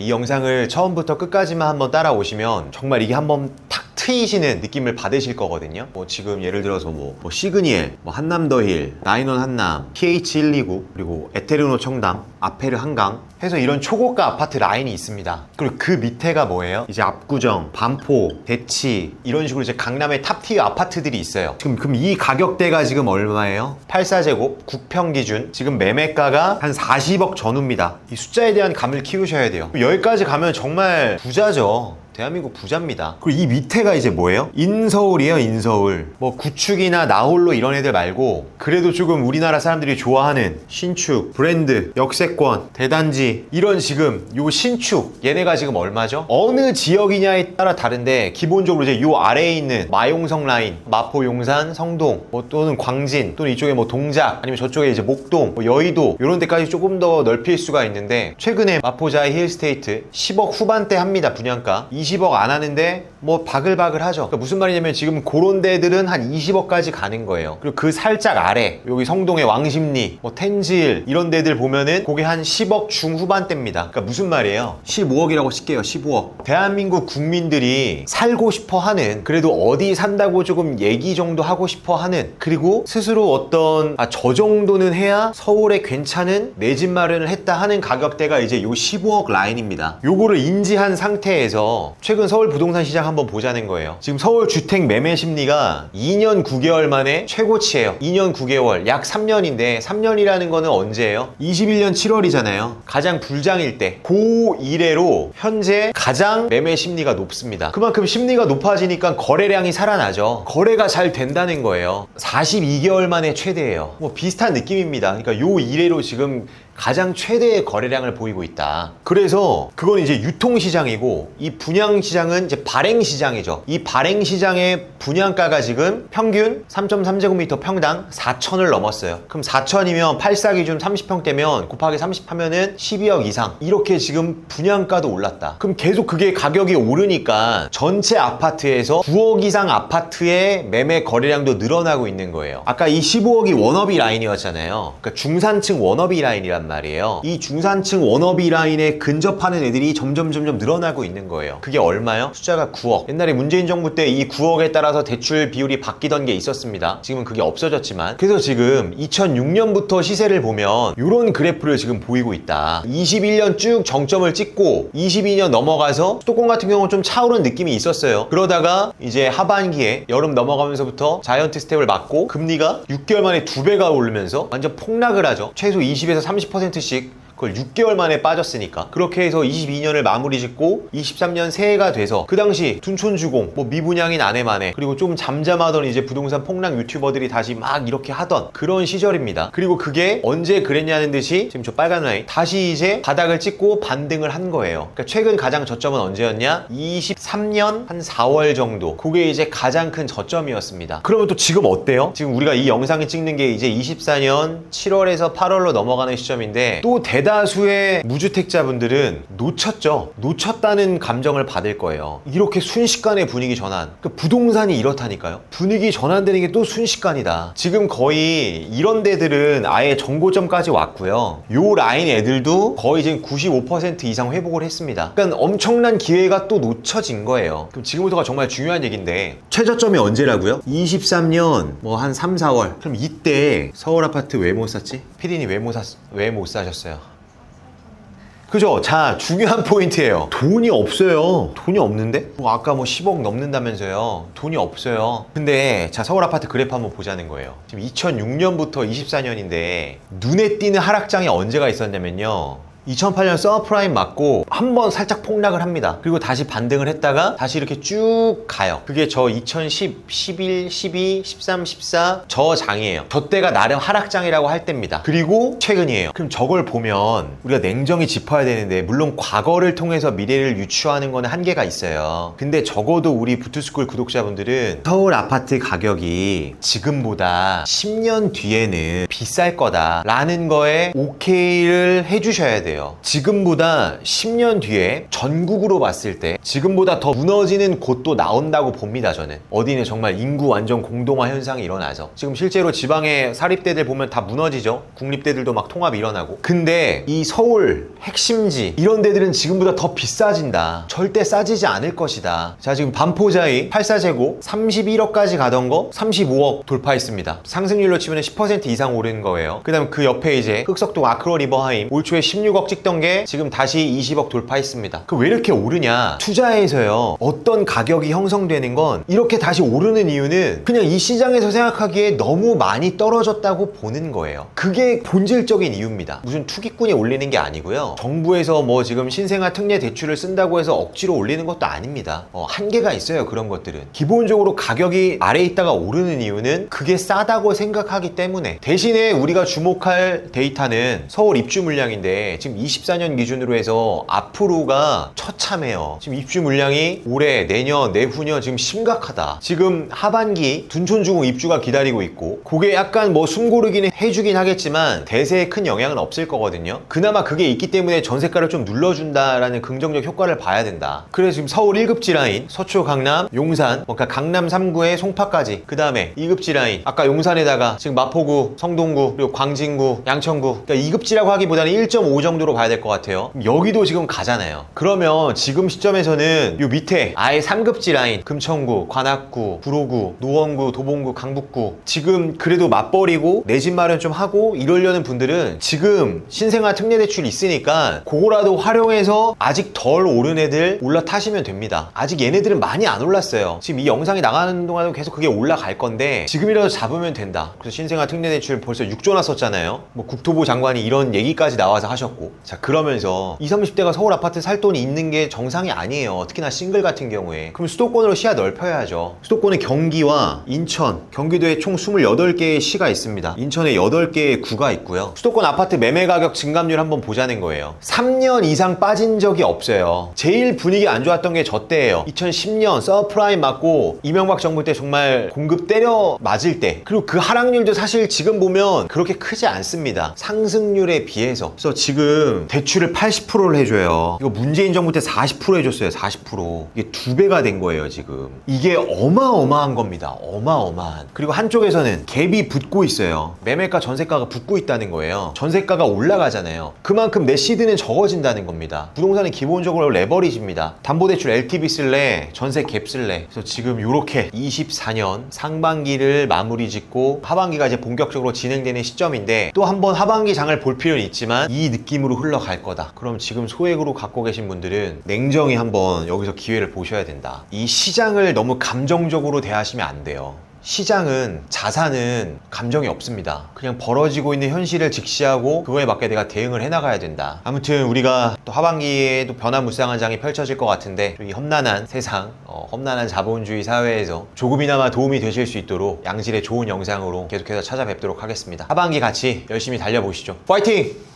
이 영상을 처음부터 끝까지만 한번 따라오시면 정말 이게 한번 탁 트이시는 느낌을 받으실 거거든요. 뭐 지금 예를 들어서 뭐, 뭐 시그니엘, 뭐 한남더힐, 나인원 한남, PH129, 그리고 에테르노 청담, 아페르 한강 해서 이런 초고가 아파트 라인이 있습니다. 그리고 그 밑에가 뭐예요? 이제 압구정, 반포, 대치 이런 식으로 이제 강남의 탑티어 아파트들이 있어요. 지금 그럼 이 가격대가 지금 얼마예요? 84제곱, 국평 기준 지금 매매가가 한 40억 전후입니다. 이 숫자에 대한 감을 키우셔야 돼요. 여기까지 가면 정말 부자죠. 대한민국 부자입니다. 그리고 이 밑에가 이제 뭐예요? 인서울이에요, 인서울. 뭐 구축이나 나홀로 이런 애들 말고 그래도 조금 우리나라 사람들이 좋아하는 신축, 브랜드, 역세권, 대단지 이런 지금 요 신축 얘네가 지금 얼마죠? 어느 지역이냐에 따라 다른데 기본적으로 이제 요 아래에 있는 마용성 라인, 마포, 용산, 성동 뭐 또는 광진 또는 이쪽에 뭐 동작 아니면 저쪽에 이제 목동, 뭐 여의도 이런 데까지 조금 더 넓힐 수가 있는데 최근에 마포자의 힐스테이트 10억 후반대 합니다 분양가 20억 안 하는데 뭐 바글바글 하죠. 그러니까 무슨 말이냐면 지금 그런 데들은 한 20억까지 가는 거예요. 그리고 그 살짝 아래 여기 성동의 왕십리, 뭐 텐질 이런 데들 보면은 그게 한 10억 중후반대입니다. 그러니까 무슨 말이에요? 15억이라고 칠게요. 15억. 대한민국 국민들이 살고 싶어 하는 그래도 어디 산다고 조금 얘기 정도 하고 싶어 하는 그리고 스스로 어떤 아, 저 정도는 해야 서울에 괜찮은 내 집 마련을 했다 하는 가격대가 이제 요 15억 라인입니다. 요거를 인지한 상태에서 최근 서울 부동산 시장 한번 보자는 거예요. 지금 서울 주택 매매 심리가 2년 9개월 만에 최고치예요. 2년 9개월, 약 3년인데 3년이라는 거는 언제예요? 21년 7월이잖아요. 가장 불장일 때. 고 이래로 현재 가장 매매 심리가 높습니다. 그만큼 심리가 높아지니까 거래량이 살아나죠. 거래가 잘 된다는 거예요. 42개월 만에 최대예요. 뭐 비슷한 느낌입니다. 그러니까 요 이래로 지금 가장 최대의 거래량을 보이고 있다. 그래서 그건 이제 유통시장이고 이 분양시장은 이제 발행시장이죠. 이 발행시장의 분양가가 지금 평균 3.3제곱미터 평당 4천을 넘었어요. 그럼 4천이면 84 기준 30평대면 곱하기 30 하면은 12억 이상. 이렇게 지금 분양가도 올랐다. 그럼 계속 그게 가격이 오르니까 전체 아파트에서 9억 이상 아파트의 매매 거래량도 늘어나고 있는 거예요. 아까 이 15억이 워너비 라인이었잖아요. 그러니까 중산층 워너비 라인이란 말이에요. 이 중산층 워너비 라인에 근접하는 애들이 점점 점점 늘어나고 있는 거예요. 그게 얼마요? 숫자가 9억. 옛날에 문재인 정부 때 이 9억에 따라서 대출 비율이 바뀌던 게 있었습니다. 지금은 그게 없어졌지만 그래서 지금 2006년부터 시세를 보면 이런 그래프를 지금 보이고 있다. 21년 쭉 정점을 찍고 22년 넘어가서 수도권 같은 경우는 좀 차오른 느낌이 있었어요. 그러다가 이제 하반기에 여름 넘어가면서부터 자이언트 스텝을 맞고 금리가 6개월 만에 두 배가 오르면서 완전 폭락을 하죠. 최소 20에서 30% 3%씩 그걸 6개월 만에 빠졌으니까. 그렇게 해서 22년을 마무리 짓고 23년 새해가 돼서 그 당시 둔촌주공 뭐 미분양인 아내만에 그리고 좀 잠잠하던 이제 부동산 폭락 유튜버들이 다시 막 이렇게 하던 그런 시절입니다. 그리고 그게 언제 그랬냐는 듯이 지금 저 빨간 라인 다시 이제 바닥을 찍고 반등을 한 거예요. 그러니까 최근 가장 저점은 언제였냐? 23년 한 4월 정도. 그게 이제 가장 큰 저점이었습니다. 그러면 또 지금 어때요? 지금 우리가 이 영상을 찍는 게 이제 24년 7월에서 8월로 넘어가는 시점인데 또 대다수의 무주택자분들은 놓쳤죠. 놓쳤다는 감정을 받을 거예요. 이렇게 순식간에 분위기 전환. 그 부동산이 이렇다니까요. 분위기 전환되는 게 또 순식간이다. 지금 거의 이런 데들은 아예 정고점까지 왔고요. 요 라인 애들도 거의 지금 95% 이상 회복을 했습니다. 그러니까 엄청난 기회가 또 놓쳐진 거예요. 그럼 지금부터가 정말 중요한 얘기인데 최저점이 언제라고요? 23년 뭐 한 3, 4월. 그럼 이때 서울 아파트 왜 못 샀지? 피디님 왜 못 샀, 왜 못 사셨어요? 그죠? 자, 중요한 포인트예요. 돈이 없어요. 돈이 없는데? 뭐 아까 뭐 10억 넘는다면서요. 돈이 없어요. 근데 자, 서울 아파트 그래프 한번 보자는 거예요. 지금 2006년부터 24년인데 눈에 띄는 하락장이 언제가 있었냐면요. 2008년 서프라임 맞고 한 번 살짝 폭락을 합니다. 그리고 다시 반등을 했다가 다시 이렇게 쭉 가요. 그게 저 2010, 11, 12, 13, 14 저 장이에요. 저 때가 나름 하락장이라고 할 때입니다. 그리고 최근이에요. 그럼 저걸 보면 우리가 냉정히 짚어야 되는데 물론 과거를 통해서 미래를 유추하는 거는 한계가 있어요. 근데 적어도 우리 부투스쿨 구독자분들은 서울 아파트 가격이 지금보다 10년 뒤에는 비쌀 거다라는 거에 오케이를 해주셔야 돼요. 돼요. 지금보다 10년 뒤에 전국으로 봤을 때 지금보다 더 무너지는 곳도 나온다고 봅니다, 저는. 어디는 정말 인구 완전 공동화 현상이 일어나죠. 지금 실제로 지방의 사립대들 보면 다 무너지죠. 국립대들도 막 통합이 일어나고. 근데 이 서울 핵심지 이런 데들은 지금보다 더 비싸진다. 절대 싸지지 않을 것이다. 자, 지금 반포자이 84제곱 31억까지 가던 거 35억 돌파했습니다. 상승률로 치면 10% 이상 오르는 거예요. 그 다음 그 옆에 이제 흑석동 아크로 리버하임 올 초에 16억 찍던 게 지금 다시 20억 돌파했습니다. 그 왜 이렇게 오르냐? 투자에서요. 어떤 가격이 형성되는 건 이렇게 다시 오르는 이유는 그냥 이 시장에서 생각하기에 너무 많이 떨어졌다고 보는 거예요. 그게 본질적인 이유입니다. 무슨 투기꾼이 올리는 게 아니고요. 정부에서 뭐 지금 신생아 특례 대출을 쓴다고 해서 억지로 올리는 것도 아닙니다. 어, 한계가 있어요. 그런 것들은. 기본적으로 가격이 아래에 있다가 오르는 이유는 그게 싸다고 생각하기 때문에 대신에 우리가 주목할 데이터는 서울 입주 물량인데 지금 24년 기준으로 해서 앞으로가 처참해요. 지금 입주 물량이 올해, 내년, 내후년 지금 심각하다. 지금 하반기 둔촌주공 입주가 기다리고 있고 그게 약간 뭐 숨고르기는 해주긴 하겠지만 대세에 큰 영향은 없을 거거든요. 그나마 그게 있기 때문에 전세가를 좀 눌러준다라는 긍정적 효과를 봐야 된다. 그래서 지금 서울 1급지 라인, 서초, 강남, 용산, 그러니까 강남 3구에 송파까지 그 다음에 2급지 라인, 아까 용산에다가 지금 마포구, 성동구, 그리고 광진구, 양천구 그러니까 2급지라고 하기보다는 1.5 정도 로 봐야 될 것 같아요. 여기도 지금 가잖아요. 그러면 지금 시점에서는 요 밑에 아예 3급지 라인, 금천구, 관악구, 구로구, 노원구, 도봉구, 강북구 지금 그래도 맞벌이고 내 집 마련 좀 하고 이러려는 분들은 지금 신생아 특례 대출이 있으니까 그거라도 활용해서 아직 덜 오른 애들 올라타시면 됩니다. 아직 얘네들은 많이 안 올랐어요. 지금 이 영상이 나가는 동안은 계속 그게 올라갈 건데 지금이라도 잡으면 된다. 그래서 신생아 특례 대출 벌써 6조 났었잖아요. 뭐 국토부 장관이 이런 얘기까지 나와서 하셨고 자 그러면서 20, 30대가 서울 아파트 살 돈이 있는 게 정상이 아니에요. 특히나 싱글 같은 경우에 그럼 수도권으로 시야 넓혀야죠. 수도권에 경기와 인천, 경기도에 총 28개의 시가 있습니다. 인천에 8개의 구가 있고요. 수도권 아파트 매매 가격 증감률 한번 보자는 거예요. 3년 이상 빠진 적이 없어요. 제일 분위기 안 좋았던 게 저 때예요. 2010년 서프라임 맞고 이명박 정부 때 정말 공급 때려 맞을 때 그리고 그 하락률도 사실 지금 보면 그렇게 크지 않습니다. 상승률에 비해서. 그래서 지금 대출을 80%를 해줘요. 이거 문재인 정부 때 40% 해줬어요. 40%. 이게 두 배가 된 거예요, 지금. 이게 어마어마한 겁니다. 어마어마한. 그리고 한쪽에서는 갭이 붙고 있어요. 매매가 전세가가 붙고 있다는 거예요. 전세가가 올라가잖아요. 그만큼 내 시드는 적어진다는 겁니다. 부동산은 기본적으로 레버리지입니다. 담보대출 LTV 쓸래, 전세 갭 쓸래. 그래서 지금 이렇게 24년 상반기를 마무리 짓고 하반기가 이제 본격적으로 진행되는 시점인데 또 한번 하반기 장을 볼 필요는 있지만 이 느낌 으로 흘러갈 거다. 그럼 지금 소액으로 갖고 계신 분들은 냉정히 한번 여기서 기회를 보셔야 된다. 이 시장을 너무 감정적으로 대하시면 안 돼요. 시장은 자산은 감정이 없습니다. 그냥 벌어지고 있는 현실을 직시하고 그거에 맞게 내가 대응을 해나가야 된다. 아무튼 우리가 또 하반기에 도 변화무쌍한 장이 펼쳐질 것 같은데 이 험난한 세상, 어, 험난한 자본주의 사회에서 조금이나마 도움이 되실 수 있도록 양질의 좋은 영상으로 계속해서 찾아뵙도록 하겠습니다. 하반기 같이 열심히 달려보시죠. 파이팅!